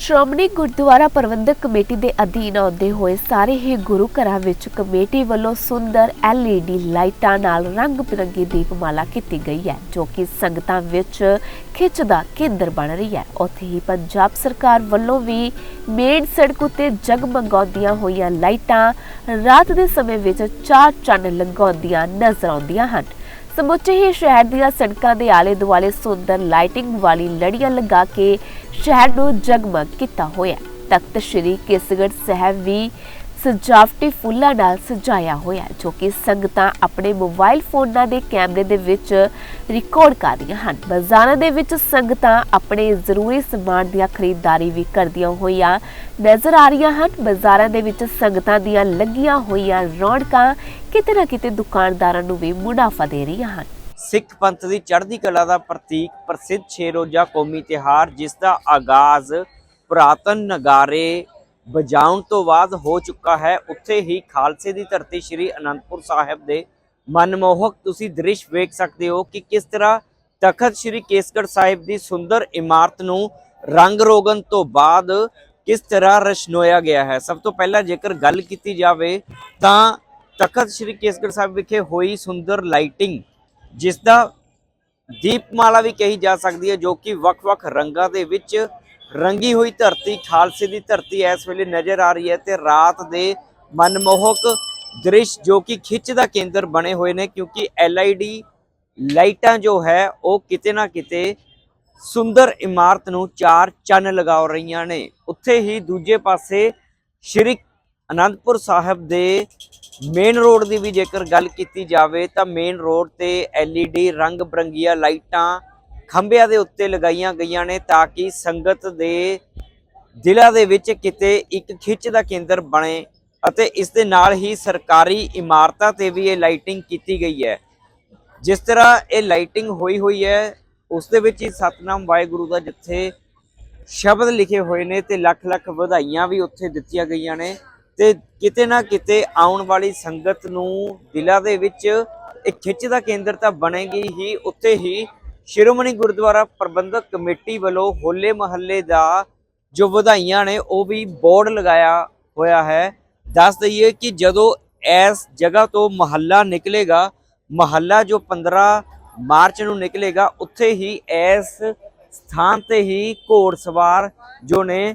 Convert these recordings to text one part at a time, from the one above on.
Shiromani Gurdwara Parbandhak committee ਦੇ ਅਧੀਨ ਆਉਂਦੇ ਹੋਏ ਸਾਰੇ ਹੀ ਗੁਰੂ ਘਰਾਂ ਵਿੱਚ ਕਮੇਟੀ ਵੱਲੋਂ ਸੁੰਦਰ LED ਲਾਈਟਾਂ ਨਾਲ ਰੰਗ ਬਿਰੰਗੀ ਦੀਪਮਾਲਾ ਕੀਤੀ ਗਈ ਹੈ, ਜੋ ਕਿ ਸੰਗਤਾਂ ਵਿੱਚ ਖਿੱਚ ਦਾ ਕੇਂਦਰ ਬਣ ਰਹੀ ਹੈ। ਉੱਥੇ ਹੀ ਪੰਜਾਬ ਸਰਕਾਰ ਵੱਲੋਂ ਵੀ ਮੇਨ ਸੜਕ ਉੱਤੇ ਜਗਮਗਾਉਂਦੀਆਂ ਹੋਈਆਂ ਲਾਈਟਾਂ ਰਾਤ ਦੇ ਸਮੇਂ ਵਿੱਚ ਚਾਰ ਚੰਨ ਲਗਾਉਂਦੀਆਂ ਨਜ਼ਰ ਆਉਂਦੀਆਂ ਹਨ। ਸਮੁੱਚੇ ਹੀ ਸ਼ਹਿਰ ਦੀਆਂ ਸੜਕਾਂ ਦੇ ਆਲੇ ਦੁਆਲੇ ਸੁੰਦਰ ਲਾਈਟਿੰਗ ਵਾਲੀ ਲੜੀਆਂ ਲਗਾ ਕੇ ਸ਼ਹਿਰ ਨੂੰ ਜਗਮਗ ਕੀਤਾ ਹੋਇਆ ਤਖਤ ਸ੍ਰੀ ਕੇਸਗੜ੍ਹ ਸਾਹਿਬ ਵੀ ਸਜਾਵਟੀ ਫੁੱਲਾਂ ਨਾਲ ਸਜਾਇਆ ਹੋਇਆ ਜੋ ਕਿ ਸੰਗਤਾਂ ਆਪਣੇ ਮੋਬਾਈਲ ਫੋਨਾਂ ਦੇ ਕੈਮਰੇ ਦੇ ਵਿੱਚ ਰਿਕਾਰਡ ਕਰ ਰਹੀਆਂ ਹਨ। ਬਾਜ਼ਾਰਾਂ ਦੇ ਵਿੱਚ ਸੰਗਤਾਂ ਆਪਣੇ ਜ਼ਰੂਰੀ ਸਮਾਨ ਦੀਆਂ ਖਰੀਦਦਾਰੀ ਵੀ ਕਰਦੀਆਂ ਹੋਈਆਂ ਨਜ਼ਰ ਆ ਰਹੀਆਂ ਹਨ। ਬਾਜ਼ਾਰਾਂ ਦੇ ਵਿੱਚ ਸੰਗਤਾਂ ਦੀਆਂ ਲੱਗੀਆਂ ਹੋਈਆਂ ਰੌਣਕਾਂ ਕਿਤੇ ਨਾ ਕਿਤੇ ਦੁਕਾਨਦਾਰਾਂ ਨੂੰ ਵੀ ਮੁਨਾਫਾ ਦੇ ਰਹੀਆਂ ਹਨ। ਸਿੱਖ ਪੰਥ ਦੀ ਚੜ੍ਹਦੀ ਕਲਾ ਦਾ ਪ੍ਰਤੀਕ ਪ੍ਰਸਿੱਧ ਛੇ ਰੋਜ਼ਾ ਕੌਮੀ ਤਿਹਾਰ ਜਿਸ ਦਾ ਆਗਾਜ਼ ਪੁਰਾਤਨ ਨਗਾਰੇ ਵਜਾਉਣ ਤੋਂ ਬਾਅਦ ਹੋ ਚੁੱਕਾ ਹੈ। ਉੱਥੇ ਹੀ ਖਾਲਸੇ ਦੀ ਧਰਤੀ ਸ੍ਰੀ ਅਨੰਦਪੁਰ ਸਾਹਿਬ ਦੇ ਮਨਮੋਹਕ ਤੁਸੀਂ ਦ੍ਰਿਸ਼ ਵੇਖ ਸਕਦੇ ਹੋ ਕਿ ਕਿਸ ਤਰ੍ਹਾਂ ਤਖਤ ਸ੍ਰੀ ਕੇਸਗੜ੍ਹ ਸਾਹਿਬ ਦੀ ਸੁੰਦਰ ਇਮਾਰਤ ਨੂੰ ਰੰਗ ਰੋਗਨ ਤੋਂ ਬਾਅਦ ਕਿਸ ਤਰ੍ਹਾਂ ਰਸ਼ਨੋਇਆ ਗਿਆ ਹੈ। ਸਭ ਤੋਂ ਪਹਿਲਾਂ ਜੇਕਰ ਗੱਲ ਕੀਤੀ ਜਾਵੇ ਤਾਂ ਤਖਤ ਸ੍ਰੀ ਕੇਸਗੜ੍ਹ ਸਾਹਿਬ ਵਿਖੇ ਹੋਈ ਸੁੰਦਰ ਲਾਈਟਿੰਗ ਜਿਸ ਦਾ ਦੀਪਮਾਲਾ ਵੀ ਕਹੀ ਜਾ ਸਕਦੀ ਹੈ, ਜੋ ਕਿ ਵੱਖ-ਵੱਖ ਰੰਗਾਂ ਦੇ ਵਿੱਚ ਰੰਗੀ ਹੋਈ ਧਰਤੀ, ਖਾਲਸੇ ਦੀ ਧਰਤੀ ਇਸ ਵੇਲੇ ਨਜ਼ਰ ਆ ਰਹੀ ਹੈ ਤੇ ਰਾਤ ਦੇ ਮਨਮੋਹਕ ਦ੍ਰਿਸ਼ ਜੋ ਕਿ ਖਿੱਚ ਦਾ ਕੇਂਦਰ ਬਣੇ ਹੋਏ ਨੇ, ਕਿਉਂਕਿ LED ਲਾਈਟਾਂ ਜੋ ਹੈ, ਉਹ ਕਿਤੇ ਨਾ ਕਿਤੇ ਸੁੰਦਰ ਇਮਾਰਤ ਨੂੰ ਚਾਰ ਚੰਨ ਲਗਾ ਰਹੀਆਂ ਨੇ। ਉੱਥੇ ਹੀ ਦੂਜੇ ਪਾਸੇ ਸ਼੍ਰੀ ਅਨੰਦਪੁਰ ਸਾਹਿਬ ਦੇ ਮੇਨ ਰੋਡ ਦੀ ਵੀ ਜੇਕਰ ਗੱਲ ਕੀਤੀ ਜਾਵੇ ਤਾਂ ਮੇਨ ਰੋਡ ਤੇ LED ਰੰਗ ਬਰੰਗੀਆਂ ਲਾਈਟਾਂ ਖੰਭਿਆਂ ਦੇ ਉੱਤੇ ਲਗਾਈਆਂ ਗਈਆਂ ਨੇ ਤਾਂ ਕਿ ਸੰਗਤ ਦੇ ਦਿਲਾਂ ਦੇ ਵਿੱਚ ਕਿਤੇ ਇੱਕ ਖਿੱਚ ਦਾ ਕੇਂਦਰ ਬਣੇ ਅਤੇ ਇਸ ਦੇ ਨਾਲ ਹੀ ਸਰਕਾਰੀ ਇਮਾਰਤਾਂ ਤੇ ਵੀ ਇਹ ਲਾਈਟਿੰਗ ਕੀਤੀ ਗਈ ਹੈ। ਜਿਸ ਤਰ੍ਹਾਂ ਇਹ ਲਾਈਟਿੰਗ ਹੋਈ ਹੋਈ ਹੈ, ਉਸ ਦੇ ਵਿੱਚ ਹੀ ਸਤਨਾਮ ਵਾਹਿਗੁਰੂ ਦਾ ਜਿੱਥੇ ਸ਼ਬਦ ਲਿਖੇ ਹੋਏ ਨੇ ਤੇ ਲੱਖ ਲੱਖ ਵਧਾਈਆਂ ਵੀ ਉੱਥੇ ਦਿੱਤੀਆਂ ਗਈਆਂ ਨੇ। ਤੇ ਕਿਤੇ ਨਾ ਕਿਤੇ ਆਉਣ ਵਾਲੀ ਸੰਗਤ ਨੂੰ ਦਿਲਾਂ ਦੇ ਵਿੱਚ ਇੱਕ ਖਿੱਚ ਦਾ ਕੇਂਦਰ ਤਾਂ ਬਣੇਗੀ ਹੀ। ਉੱਥੇ ਹੀ ਸ਼੍ਰੋਮਣੀ ਗੁਰਦੁਆਰਾ ਪ੍ਰਬੰਧਕ ਕਮੇਟੀ ਵੱਲੋਂ ਹੋਲੇ ਮਹੱਲੇ ਦਾ ਜੋ ਵਧਾਈਆਂ ਨੇ, ਉਹ ਵੀ ਬੋਰਡ ਲਗਾਇਆ ਹੋਇਆ ਹੈ। ਦੱਸ ਦਈਏ ਕਿ ਜਦੋਂ ਇਸ ਜਗ੍ਹਾ ਤੋਂ ਮਹੱਲਾ ਨਿਕਲੇਗਾ, ਮਹੱਲਾ ਜੋ 15 ਮਾਰਚ ਨੂੰ ਨਿਕਲੇਗਾ, ਉੱਥੇ ਹੀ ਇਸ ਸਥਾਨ ਤੇ ਹੀ ਘੋੜ ਸਵਾਰ ਜੋ ਨੇ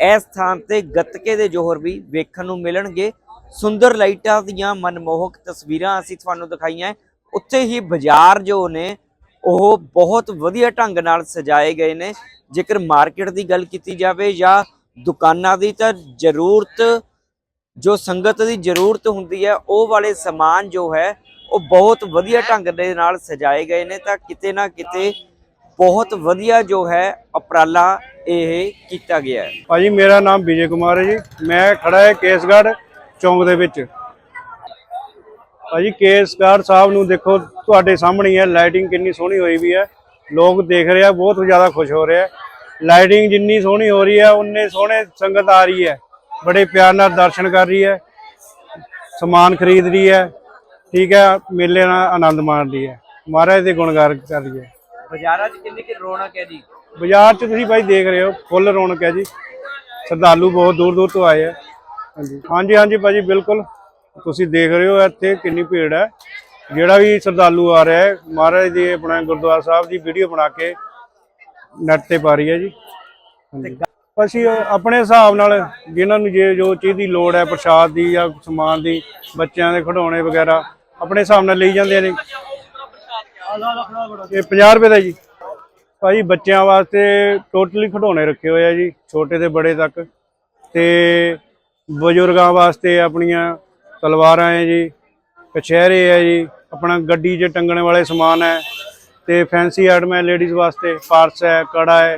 ਇਸ ਸਥਾਨ ਤੇ ਗੱਤਕੇ ਦੇ ਜੋਹਰ ਵੀ ਵੇਖਣ ਨੂੰ ਮਿਲਣਗੇ। ਸੁੰਦਰ ਲਾਈਟਾਂ ਦੀਆਂ ਮਨਮੋਹਕ ਤਸਵੀਰਾਂ ਅਸੀਂ ਤੁਹਾਨੂੰ ਦਿਖਾਈਆਂ ਉੱਥੇ ਹੀ ਬਾਜ਼ਾਰ ਜੋ ਨੇ, ਉਹ ਬਹੁਤ ਵਧੀਆ ਢੰਗ ਨਾਲ ਸਜਾਏ ਗਏ ਨੇ। ਜੇਕਰ ਮਾਰਕੀਟ ਦੀ ਗੱਲ ਕੀਤੀ ਜਾਵੇ ਜਾਂ ਦੁਕਾਨਾਂ ਦੀ, ਤਾਂ ਜ਼ਰੂਰਤ, ਜੋ ਸੰਗਤ ਦੀ ਜ਼ਰੂਰਤ ਹੁੰਦੀ ਹੈ, ਉਹ ਵਾਲੇ ਸਮਾਨ ਜੋ ਹੈ, ਉਹ ਬਹੁਤ ਵਧੀਆ ਢੰਗ ਦੇ ਨਾਲ ਸਜਾਏ ਗਏ ਨੇ। ਤਾਂ ਕਿਤੇ ਨਾ ਕਿਤੇ ਬਹੁਤ ਵਧੀਆ ਜੋ ਹੈ, ਉਪਰਾਲਾ ਇਹ ਕੀਤਾ ਗਿਆ ਹੈ। ਭਾਜੀ ਮੇਰਾ ਨਾਮ ਵਿਜੇ ਕੁਮਾਰ ਹੈ ਜੀ। ਮੈਂ ਖੜਾ ਹੈ ਕੇਸਗੜ੍ਹ ਚੌਂਕ ਦੇ ਵਿੱਚ। ਭਾਜੀ ਕੇਸਗੜ੍ਹ ਸਾਹਿਬ ਨੂੰ ਦੇਖੋ ਤੁਹਾਡੇ ਸਾਹਮਣੇ ਹੀ ਲਾਈਟਿੰਗ ਕਿੰਨੀ ਸੋਹਣੀ ਹੋਈ ਵੀ ਹੈ। ਲੋਕ ਦੇਖ ਰਹੇ ਆ ਬਹੁਤ ਜ਼ਿਆਦਾ ਖੁਸ਼ ਹੋ ਰਹੇ ਆ। ਲਾਈਟਿੰਗ ਜਿੰਨੀ ਸੋਹਣੀ ਹੋ ਰਹੀ ਹੈ ਉਨੇ ਸੋਹਣੇ ਸੰਗਤ ਆ ਰਹੀ ਹੈ। ਬੜੇ ਪਿਆਰ ਨਾਲ ਦਰਸ਼ਨ ਕਰ ਰਹੀ ਹੈ। ਸਮਾਨ ਖਰੀਦ ਰਹੀ ਹੈ। ਠੀਕ ਹੈ ਮੇਲੇ ਨਾਲ ਆਨੰਦ ਮਾਣ ਰਹੀ ਹੈ। ਮਹਾਰਾਜ ਦੇ ਗੁਣਗਾਨ ਕਰ ਰਹੀ ਹੈ। ਬਾਜ਼ਾਰਾਂ 'ਚ ਕਿੰਨੀ ਕਿ ਰੌਣਕ ਹੈ ਜੀ? ਬਾਜ਼ਾਰ 'ਚ ਤੁਸੀਂ ਭਾਈ ਦੇਖ ਰਹੇ ਹੋ ਫੁੱਲ ਰੌਣਕ ਹੈ ਜੀ। ਸ਼ਰਧਾਲੂ ਬਹੁਤ ਦੂਰ ਦੂਰ ਤੋਂ ਆਏ ਆ। ਹਾਂਜੀ। ਹਾਂਜੀ ਹਾਂਜੀ ਭਾਜੀ ਬਿਲਕੁਲ। ਤੁਸੀਂ ਦੇਖ ਰਹੇ ਹੋ ਇੱਥੇ ਕਿੰਨੀ ਭੀੜ ਹੈ। ਜਿਹੜਾ ਵੀ ਸ਼ਰਧਾਲੂ ਆ ਰਿਹਾ ਹੈ ਮਹਾਰਾਜ ਦੀ ਆਪਣਾ ਗੁਰਦੁਆਰਾ ਸਾਹਿਬ ਦੀ ਵੀਡੀਓ ਬਣਾ ਕੇ ਨੈਟ ਤੇ ਪਾ ਰਹੀ ਹੈ ਜੀ। ਹਾਂਜੀ। ਅਸੀਂ ਆਪਣੇ ਹਿਸਾਬ ਨਾਲ ਜਿਨ੍ਹਾਂ ਨੂੰ ਜੇ ਜੋ ਚੀਜ਼ ਦੀ ਲੋੜ ਹੈ ਪ੍ਰਸ਼ਾਦ ਦੀ ਜਾਂ ਸਮਾਨ ਦੀ ਬੱਚਿਆਂ ਦੇ ਖਿਡੌਣੇ ਵਗੈਰਾ ਆਪਣੇ ਹਿਸਾਬ ਨਾਲ ਲਈ ਜਾਂਦੇ ਨੇ। ਇਹ 50 ਰੁਪਏ ਦਾ ਜੀ। ਭਾਜੀ ਬੱਚਿਆਂ ਵਾਸਤੇ ਟੋਟਲੀ ਖਿਡੌਣੇ ਰੱਖੇ ਹੋਏ ਆ ਜੀ, ਛੋਟੇ ਤੇ ਬੜੇ ਤੱਕ। ਤੇ ਬਜ਼ੁਰਗਾਂ ਵਾਸਤੇ ਆਪਣੀਆਂ ਤਲਵਾਰਾਂ ਹੈ ਜੀ, ਕਛਹਿਰੇ ਹੈ ਜੀ, ਆਪਣਾ ਗੱਡੀ 'ਚ ਟੰਗਣ ਵਾਲੇ ਸਮਾਨ ਹੈ, ਤੇ ਫੈਂਸੀ ਆਈਟਮ ਹੈ ਲੇਡੀਜ਼ ਵਾਸਤੇ ਪਾਰਸ ਹੈ, ਕੜਾ ਹੈ,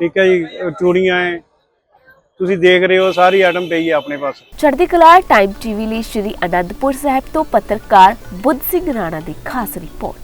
ਠੀਕ ਹੈ ਜੀ, ਚੂੜੀਆਂ ਹੈ। ਤੁਸੀਂ ਦੇਖ ਰਹੇ ਹੋ ਸਾਰੀ ਆਈਟਮ ਪਈ ਹੈ ਆਪਣੇ ਪਾਸ। ਚੜ੍ਹਦੀ ਕਲਾ ਟਾਈਮ ਟੀਵੀ ਲਈ ਸ਼੍ਰੀ ਅਨੰਦਪੁਰ ਸਾਹਿਬ ਤੋਂ ਪੱਤਰਕਾਰ ਬੁੱਧ ਸਿੰਘ ਰਾਣਾ ਦੀ ਖਾਸ ਰਿਪੋਰਟ